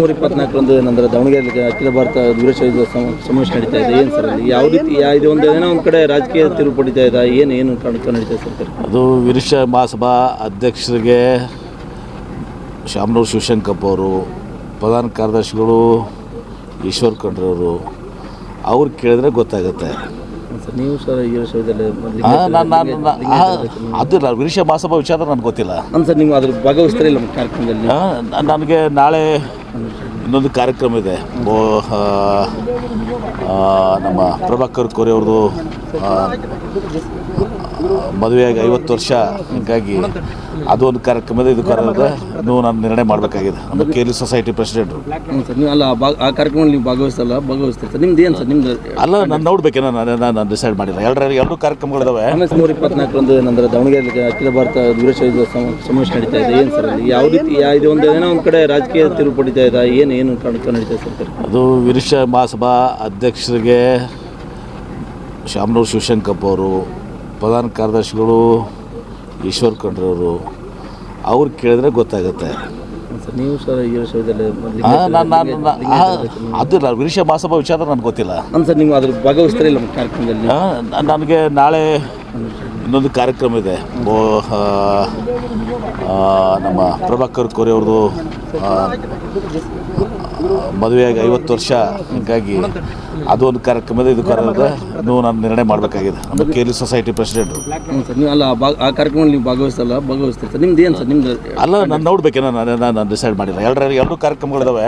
ಮೂರು ಇಪ್ಪತ್ನಾಲ್ಕರಂದು ಏನಂದ್ರೆ ದಾವಣಗೆರೆಯಲ್ಲಿ ಅಖಿಲ ಭಾರತ ವೀರಶೈವ ಸಮ- ಸಮಾವೇಶ ನಡೀತಾ ಇದೆ. ಏನು ಸರ್ ಅಲ್ಲಿ? ಯಾವ ರೀತಿ ಇದು ಒಂದು ಏನೋ ಒಂದು ಕಡೆ ರಾಜಕೀಯ ತಿರುವು ಪಡಿತಾ ಇದೆ. ಏನು ಏನು ಕಾರಣಕ್ಕೆ ನಡೀತಾ ಸರ್? ಅದು ವೀರಶೈವ ಮಹಾಸಭಾ ಅಧ್ಯಕ್ಷರಿಗೆ ಶಾಮನೂರು ಶಿವಶಂಕಪ್ಪ ಅವರು ಪ್ರಧಾನ ಕಾರ್ಯದರ್ಶಿಗಳು ಈಶ್ವರ್ ಖಂಡ್ರವರು ಅವ್ರು ಕೇಳಿದ್ರೆ ಗೊತ್ತಾಗುತ್ತೆ. ನೀವು ಸರ್ ಈ ವಿಷಯದಲ್ಲಿ ನಾನು ನಾನು ಅದು ವೀರಶೈವ ಮಹಾಸಭಾ ವಿಚಾರ ನನಗೆ ಗೊತ್ತಿಲ್ಲ. ಸರ್ ನೀವು ಅದ್ರ ಭಾಗವಹಿಸ್ತಾರೆ ಇಲ್ಲ ಕಾರ್ಯಕ್ರಮದಲ್ಲಿ? ನನಗೆ ನಾಳೆ ಇನ್ನೊಂದು ಕಾರ್ಯಕ್ರಮ ಇದೆ. ನಮ್ಮ ಪ್ರಭಾಕರ್ ಕೋರೆ ಅವ್ರದ್ದು ಮದುವೆಯಾಗಿ ಐವತ್ತು ವರ್ಷ. ಹೀಗಾಗಿ ಅದು ಒಂದು ಕಾರ್ಯಕ್ರಮ ಇದೆ ಕಾರ್ಯಕ್ರಮ ನೀವು ನಾನು ನಿರ್ಣಯ ಮಾಡಬೇಕಾಗಿದೆ. ಒಂದು ಕೇರಿ ಸೊಸೈಟಿ ಪ್ರೆಸಿಡೆಂಟ್ ಸರ್ ನೀವು ಅಲ್ಲ ಆ ಕಾರ್ಯಕ್ರಮದಲ್ಲಿ ನೀವು ಭಾಗವಹಿಸಲ್ಲ ಭಾಗವಹಿಸ್ತೀರಿ ಸರ್. ನಿಮ್ದು ಏನು ಸರ್ ನಿಮ್ದು? ಅಲ್ಲ ನಾನು ನೋಡ್ಬೇಕೇನೋ ನಾನು ನಾನು ಡಿಸೈಡ್ ಮಾಡಿಲ್ಲ. ಎರಡು ಎರಡು ಕಾರ್ಯಕ್ರಮಗಳಿದಾವೆ. ಆಮೇಲೆ ಮೂರು ಇಪ್ಪತ್ನಾಲ್ಕರಂದು ಏನಂದ್ರೆ ದಾವಣಗೆರೆ ಅಖಿಲ ಭಾರತ ವೀರಶೈವ ಸಮ- ಸಮಾವೇಶ ನಡೀತಾ ಇದೆ. ಏನು ಸರ್ ಅಲ್ಲಿ ಯಾವ ರೀತಿ ಇದು ಒಂದು ಏನೋ ಒಂದು ಕಡೆ ರಾಜಕೀಯ ತಿರುವು ಪಡಿತಾ ಇದೆ? ಏನು ಏನು ಕಾರಣಕ್ಕೆ ನಡೀತಾ ಇದೆ ಸರ್ ಅದು ವಿರುಷ ಮಹಾಸಭಾ ಅಧ್ಯಕ್ಷರಿಗೆ ಶಾಮನೂರು ಶಿವಶಂಕಪ್ಪ ಅವರು ಪ್ರಧಾನ ಕಾರ್ಯದರ್ಶಿಗಳು ಈಶ್ವರ್ ಖಂಡ್ರವರು ಅವ್ರು ಕೇಳಿದ್ರೆ ಗೊತ್ತಾಗುತ್ತೆ. ನೀವು ಸರ್ ಈ ವಿಷಯದಲ್ಲಿ ಮೊದ್ಲಿಗೆ ನಾನು ನಾನು ಅದು ಇಲ್ಲ, ವಿರುಷ ಮಹಾಸಭಾ ವಿಚಾರ ನನಗೆ ಗೊತ್ತಿಲ್ಲ. ಅನ್ ಸರ್ ನೀವು ಅದ್ರ ಭಾಗವಹಿಸ್ತಾರೆ ನಮ್ಮ ಕಾರ್ಯಕ್ರಮದಲ್ಲಿ? ಆ, ನ- ನನಗೆ ನಾಳೆ ಇನ್ನೊಂದು ಕಾರ್ಯಕ್ರಮ ಇದೆ. ಬೋ ಆ, ಆ, ನಮ್ಮ ಪ್ರಭಾಕರ್ ಕೋರಿ ಅವ್ರದ್ದು ಮದುವೆಯಾಗಿ ಐವತ್ತು ವರ್ಷ ಹೀಗಾಗಿ ಅದು ಒಂದು ಕಾರ್ಯಕ್ರಮ ಇದೆ ಇದು ಕಾರ್ಯಕ್ರಮ ನೀವು ನಾನು ನಿರ್ಣಯ ಮಾಡಬೇಕಾಗಿದೆ. ನಮ್ಮ ಕೇರಿ ಸೊಸೈಟಿ ಪ್ರೆಸಿಡೆಂಟ್ ಅಲ್ಲ ಆ ಕಾರ್ಯಕ್ರಮದಲ್ಲಿ ನೀವು ಭಾಗವಹಿಸಲ್ಲ ಭಾಗವಹಿಸ್ತೀರಿ ಸರ್. ನಿಮ್ದು ಏನು ಸರ್ ನಿಮ್ದು? ಅಲ್ಲ ನಾನು ನೋಡ್ಬೇಕೇನೋ ನಾನು ನಾನು ಡಿಸೈಡ್ ಮಾಡಿಲ್ಲ. ಎರಡರ ಎರಡು ಕಾರ್ಯಕ್ರಮಗಳಿದಾವೆ.